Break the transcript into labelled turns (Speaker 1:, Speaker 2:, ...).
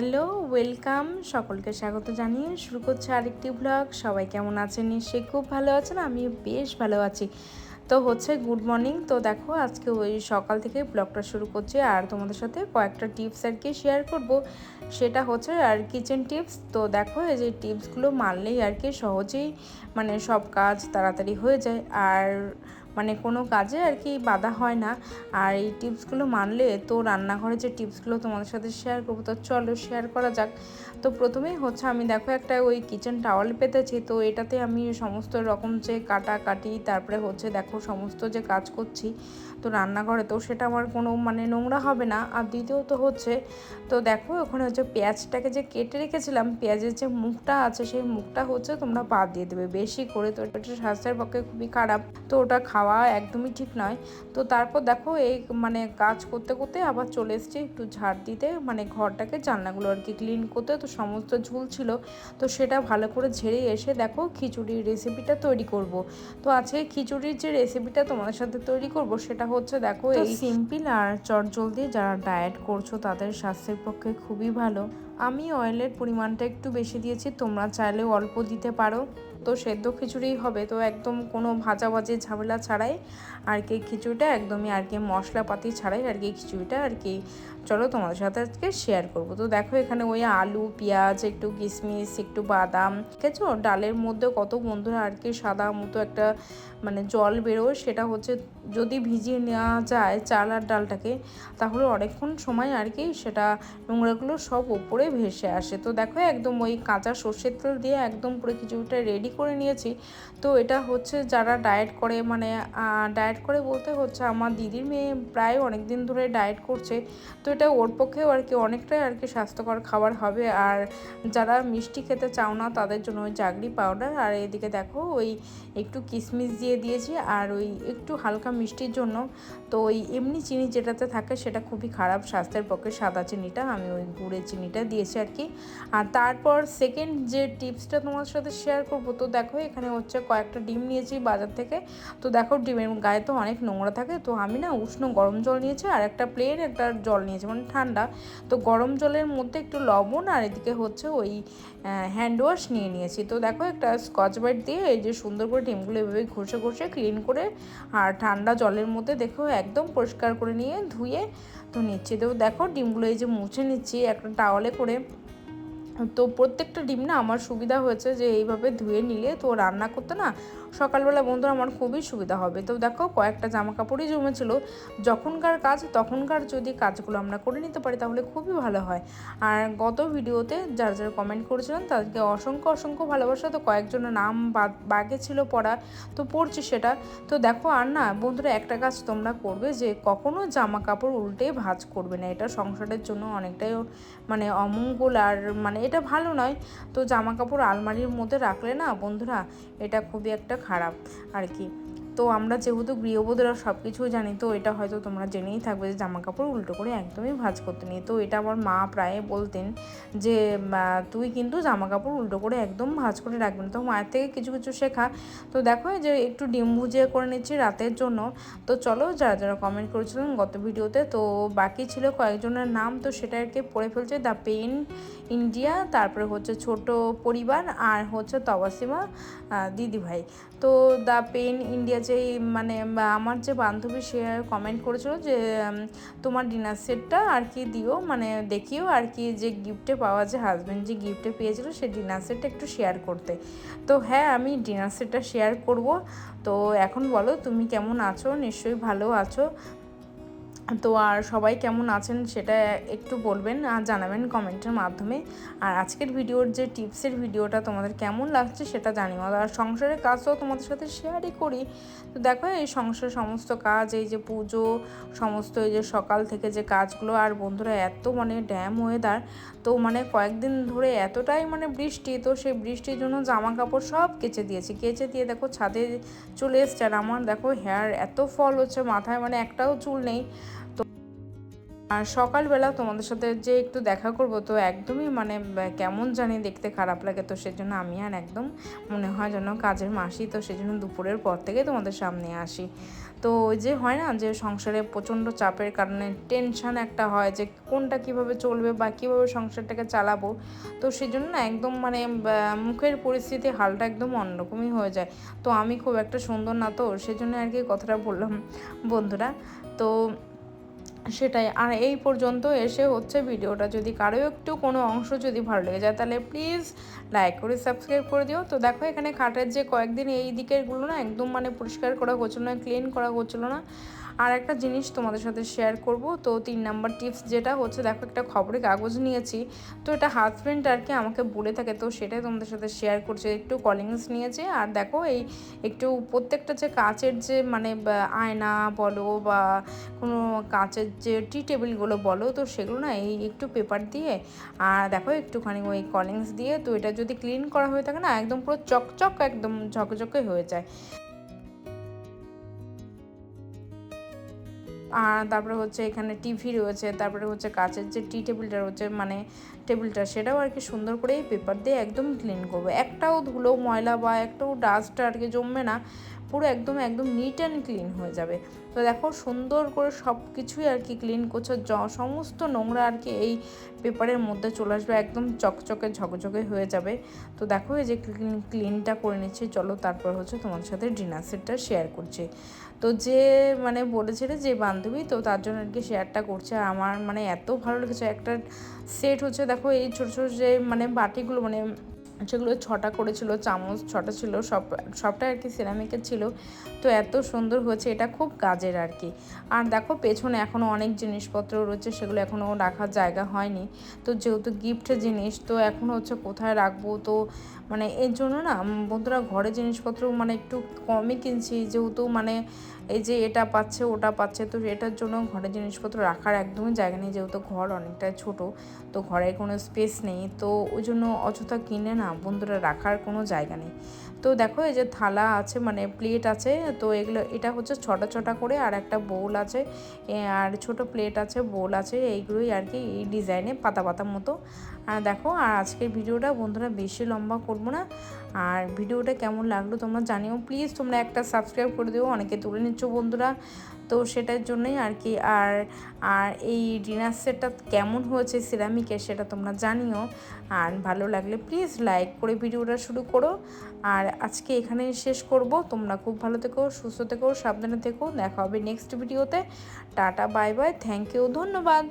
Speaker 1: Hello, welcome. সকলকে স্বাগত জানিয়ে শুরু করছে আরেকটি ব্লগ সবাই কেমন আছেন? নিশ্চয়ই খুব ভালো আছেন আমি বেশ ভালো আছি। তো হচ্ছে গুড মর্নিং তো দেখো, আজকে ওই সকাল থেকে ব্লগটা শুরু করছি আর তোমাদের সাথে কয়েকটা টিপস আর কি শেয়ার করব। সেটা হচ্ছে আর কিচেন টিপস তো দেখো, এই যে টিপসগুলো মানলেই আর কি সহজেই মানে সব কাজ তাড়াতাড়ি হয়ে যায়। আর মানে কোনো কাজে আর কি বাধা হয় না। আর এই টিপসগুলো মানলে তো রান্নাঘরে যে টিপসগুলো তোমাদের সাথে শেয়ার করব, তো চলো শেয়ার করা যাক। তো প্রথমেই হচ্ছে আমি দেখো একটা ওই কিচেন টাওয়াল পেতেছি, তো এটাতে আমি সমস্ত রকম যে কাটা কাটি তারপরে হচ্ছে দেখো সমস্ত যে কাজ করছি তো রান্নাঘরে, তো সেটা আমার কোনো মানে নোংরা হবে না। আর দ্বিতীয়ত হচ্ছে, তো দেখো ওখানে হচ্ছে পেঁয়াজটাকে যে কেটে রেখেছিলাম, পেঁয়াজের যে মুখটা আছে, সেই মুখটা হচ্ছে তোমরা বাদ দিয়ে দেবে। বেশি করে তো এটা স্বাস্থ্যের পক্ষে খুবই খারাপ। তো ওটা খাওয়া একদমই ঠিক নয়। তো তারপর দেখো এই মানে কাজ করতে করতে আবার চলে এসেছি একটু ঝাড় দিতে। মানে ঘরটাকে জানলাগুলো আর কি ক্লিন করতে। তো সমস্ত ঝুল ছিল। তো সেটা ভালো করে ঝেড়ে এসে দেখো খিচুড়ির রেসিপিটা তৈরি করব। তো আজকে খিচুড়ির যে রেসিপিটা তোমাদের সাথে তৈরি করব সেটা হচ্ছে দেখো এই সিম্পল আর চটজলদি যারা ডায়েট করছ তাদের স্বাস্থ্যের পক্ষে খুবই ভালো। আমি অয়েলের পরিমাণটা একটু বেশি দিয়েছি। তোমরা চাইলে অল্প দিতে পারো। তো সেদ্ধ খিচুড়ি হবে। তো একদম কোনো ভাজা ভাজাভাজি, ঝামেলা ছাড়াই আর কি খিচুড়িটা একদমই আর কি মশলাপাতি ছাড়াই আর কি খিচুড়িটা আর কি চলো তোমাদের সাথে আজকে শেয়ার করব। তো দেখো এখানে ওই আলু, পেঁয়াজ, একটু কিশমিশ একটু বাদাম ঠিক আছে ডালের মধ্যে কত বন্ধুরা আর কি সাদা মতো একটা মানে জল বেরোয়, সেটা হচ্ছে যদি ভিজিয়ে নেওয়া যায় চাল আর ডালটাকে, তাহলে অনেকক্ষণ সময় আর কি সেটা নোংরাগুলো সব ওপরে ভেসে আসে। তো দেখো একদম ওই কাঁচা সর্ষের তেল দিয়ে একদম পুরো খিচুড়িটা রেডি করে নিয়েছি। তো এটা হচ্ছে যারা ডায়েট করে মানে ডায়েট করে বলতে হচ্ছে আমার দিদির মেয়ে প্রায় অনেক দিন ধরে ডায়েট করছে। তো এটা ওর পক্ষেও আর কি অনেকটাই আর কি স্বাস্থ্যকর খাবার হবে। আর যারা মিষ্টি খেতে চাও না, তাদের জন্য ওই জাগরি পাউডার আর এদিকে দেখো ওই একটু কিশমিশ দিয়ে দিয়েছি, আর ওই একটু হালকা মিষ্টির জন্য। তো ওই এমনি চিনি যেটাতে থাকে সেটা খুবই খারাপ স্বাস্থ্যের পক্ষে, সাদা চিনিটা, আমি ওই গুড়ের চিনিটা দিয়েছি আর কি। আর তারপর সেকেন্ড যে টিপসটা তোমার সাথে শেয়ার করব, তো দেখো এখানে হচ্ছে কয়েকটা ডিম নিয়েছি বাজার থেকে। তো দেখো ডিমের গায়ে তো অনেক নোংরা থাকে, তো আমি না উষ্ণ গরম জল নিয়েছি, আর একটা প্লেন একটা জল নিয়েছি। মানে ঠান্ডা। তো গরম জলের মধ্যে একটু লবণ আর এদিকে হচ্ছে ওই হ্যান্ড ওয়াশ নিয়ে নিয়েছি। তো দেখো একটা স্কচ ব্রাইট দিয়ে এই যে সুন্দর করে ডিমগুলো এভাবে ঘষে ঘষে ক্লিন করে আর ঠান্ডা জলের মধ্যে দেখো একদম পরিষ্কার করে নিয়ে ধুয়ে তো নিচ্ছি। তো দেখো ডিমগুলো এই যে মুছে নিচ্ছি একটা টাওয়ালে করে। তো প্রত্যেকটা ডিম না আমার সুবিধা হয়েছে যে এইভাবে ধুয়ে নিলে তো রান্না করতে না সকালবেলা বন্ধুরা আমার খুবই সুবিধা হবে। তো দেখো, কয়েকটা জামা কাপড়ই জমেছিল। যখনকার কাজ, তখনকার যদি কাজগুলো আমরা করে নিতে পারি, তাহলে খুবই ভালো হয়। আর গত ভিডিওতে যারা যারা কমেন্ট করেছিলেন, তাদেরকে অসংখ্য অসংখ্য ভালোবাসা। তো কয়েকজনের নাম বাগে ছিল পড়া, তো পড়ছি সেটা। তো দেখো, আর না, বন্ধুরা, একটা কাজ তোমরা করবে যে, কখনো জামা কাপড় উল্টে ভাজ করবে না। এটা সংসারের জন্য অনেকটাই মানে অমঙ্গল আর মানে এটা ভালো নয়। তো জামা কাপড় আলমারির মধ্যে রাখলে না, বন্ধুরা, এটা খুবই একটা খারাপ আর কি। তো আমরা যেহেতু গৃহবধূরা সব কিছুই জানি, তো এটা হয়তো তোমরা জেনেই থাকবে যে জামা কাপড় উল্টো করে একদমই ভাজ করতে নেই। তো এটা আমার মা প্রায় বলতেন যে তুই কিন্তু জামা কাপড় উল্টো করে একদম ভাজ করে রাখবি না। তো মায়ের থেকে কিছু কিছু শেখা। তো দেখো যে একটু ডিম ভুজিয়ে করে নিচ্ছি রাতের জন্য। তো চলো যারা যারা কমেন্ট করেছিলেন গত ভিডিওতে, তো বাকি ছিল কয়েকজনের নাম, তো সেটা আর কি পড়ে ফেলছে। দ্য পেন ইন্ডিয়া তারপরে হচ্ছে ছোট পরিবার আর হচ্ছে তবাসিমা দিদিভাই। তো দ্য পেন ইন্ডিয়া যে মানে আমার যে বান্ধবী সে কমেন্ট করেছিল যে তোমার ডিনার সেটটা আর কি দিও মানে দেখিও আর কি যে গিফটে পাওয়া যে হাজব্যান্ড যে গিফটে পেয়েছিল সে ডিনার সেটটা একটু শেয়ার করতে। তো হ্যাঁ আমি ডিনার সেটটা শেয়ার করব। তো এখন বলো, তুমি কেমন আছো? নিশ্চয়ই ভালো আছো। তো আর সবাই কেমন আছেন সেটা একটু বলবেন আর জানাবেন কমেন্টের মাধ্যমে। আর আজকের ভিডিওর যে টিপসের ভিডিওটা তোমাদের কেমন লাগছে সেটা জানিও। আর সংসারের কাজও তোমাদের সাথে শেয়ারই করি। তো দেখো, এই সংসারের সমস্ত কাজ, এই যে পুজো, সমস্ত এই যে সকাল থেকে যে কাজগুলো, আর বন্ধুরা এত মানে ড্যাম ওয়েদার, তো মানে কয়েকদিন ধরে এতটাই মানে বৃষ্টি, তো সেই বৃষ্টির জন্য জামা কাপড় সব কেচে দিয়েছি। কেচে দিয়ে দেখো ছাদে চলে এসছে। আর আমার দেখো হেয়ার এত ফল হচ্ছে, মাথায় মানে একটাও চুল নেই। আর সকালবেলা তোমাদের সাথে যে একটু দেখা করব, তো একদমই মানে কেমন জানি দেখতে খারাপ লাগে। তো সেজন্য আমি আর একদম মনে হয় যেন কাজের মাসি, তো সেজন্য দুপুরের পর থেকে তোমাদের সামনে আসি। তো যে হয় না যে সংসারে প্রচণ্ড চাপের কারণে টেনশান একটা হয় যে কোনটা কীভাবে চলবে বা কীভাবে সংসারটাকে চালাবো। তো সেই জন্য না একদম মানে মুখের পরিস্থিতি হালটা একদম অন্যরকমই হয়ে যায়। তো আমি খুব একটা সুন্দর না তো, সেজন্য আর কি কথাটা বললাম বন্ধুরা। তো সেটাই। আর এই পর্যন্ত এসে হচ্ছে ভিডিওটা। যদি কারও একটু কোনো অংশ যদি ভালো লেগে যায়, তাহলে প্লিজ লাইক করে সাবস্ক্রাইব করে দিও। তো দেখো এখানে খাটের যে কয়েকদিন এই দিকেরগুলো না একদম মানে পরিষ্কার করা হচ্ছিল না ক্লিন করা হচ্ছিল না। আর একটা জিনিস তোমাদের সাথে শেয়ার করব। তো তিন নাম্বার টিপস যেটা হচ্ছে, দেখো একটা খবরের কাগজ নিয়েছি। তো এটা হাজব্যান্ড আর কি আমাকে বলে থাকে, তো সেটাই তোমাদের সাথে শেয়ার করছে। একটু কলিংস নিয়েছে। আর দেখো এই একটু প্রত্যেকটা যে কাচের যে মানে আয়না বলো, বা কোনো কাচের যে টি টেবিলগুলো বলো, তো সেগুলো না এই একটু পেপার দিয়ে, আর দেখো একটুখানি ওই কলিংস দিয়ে, তো এটা যদি ক্লিন করা হয়ে থাকে না, একদম পুরো চকচক, একদম ঝকঝকে হয়ে যায়। তারপরে হচ্ছে এখানে টিভি রয়েছে, তারপরে হচ্ছে কাচের যে টি টেবিলটা রয়েছে মানে টেবিলটা সেটাও আর কি সুন্দর করে এই পেপার দিয়ে একদম ক্লিন করব। একটাও ধুলো, ময়লা বা একটাও ডাস্ট আর কি জমবে না। পুরো একদম একদম নিট অ্যান্ড ক্লিন হয়ে যাবে। তো দেখো সুন্দর করে সব কিছুই আর কি ক্লিন করছে। সমস্ত নোংরা আর কি এই পেপারের মধ্যে চলে আসবে, একদম চকচকে, ঝকঝকে হয়ে যাবে। তো দেখো এই যে ক্লিনটা করে নিচ্ছি। চলো তারপর হচ্ছে তোমাদের সাথে ডিনার সেটটা শেয়ার করছি। তো যে মানে বলেছিল যে বান্ধবী, তো তার জন্য আর কি শেয়ারটা করছে। আমার মানে এত ভালো লেগেছে। একটা সেট হচ্ছে, দেখো এই ছোটো ছোটো যে মানে বাটিগুলো মানে সেগুলো ছটা করেছিল, চামচ ছটা ছিল, সব সবটাই আর কি সিরামিকের ছিল। তো এত সুন্দর হয়েছে, এটা খুব কাজের আর কি। আর দেখো পেছনে এখনও অনেক জিনিসপত্র রয়েছে, সেগুলো এখনও রাখার জায়গা হয়নি। তো যেহেতু গিফট জিনিস, তো এখন হচ্ছে কোথায় রাখব? তো মানে এর জন্য না বন্ধুরা ঘরে জিনিসপত্র মানে একটু কমই কিনছি। যেহেতু মানে এই যে এটা পাচ্ছে, ওটা পাচ্ছে, তো এটার জন্য ঘরের জিনিসপত্র রাখার একদমই জায়গা নেই। যেহেতু ঘর অনেকটাই ছোট, তো ঘরে কোনো স্পেস নেই। তো ওই জন্য অযথা কিনে না বন্ধুরা রাখার কোনো জায়গা নেই। তো দেখো এই যে থালা আছে মানে প্লেট আছে, তো এগুলো, এটা হচ্ছে ছটা ছটা করে আর একটা বোল আছে। আর ছোট প্লেট আছে, বোল আছে, এইগুলোই আর কি, এই ডিজাইনে পাতা পাতার মতো। আর দেখো, আর আজকের ভিডিওটা বন্ধুরা বেশি লম্বা করব না। আর ভিডিওটা কেমন লাগল তোমরা জানিও। প্লিজ তোমরা একটা সাবস্ক্রাইব করে দিও, অনেকে তুলে নিচ্ছ বন্ধুরা। তো সেটার জন্যই আর কি। আর আর এই ডিনার সেটটা কেমন হয়েছে সিরামিকের সেটা তোমরা জানিও। আর ভালো লাগলে প্লিজ লাইক করে ভিডিওটা শুরু করো। আর আজকে এখানে শেষ করব। তোমরা খুব ভালো থেকো, সুস্থ থেকো, সাবধানে থেকো। দেখা হবে নেক্সট ভিডিওতে tata bye bye thank you ধন্যবাদ।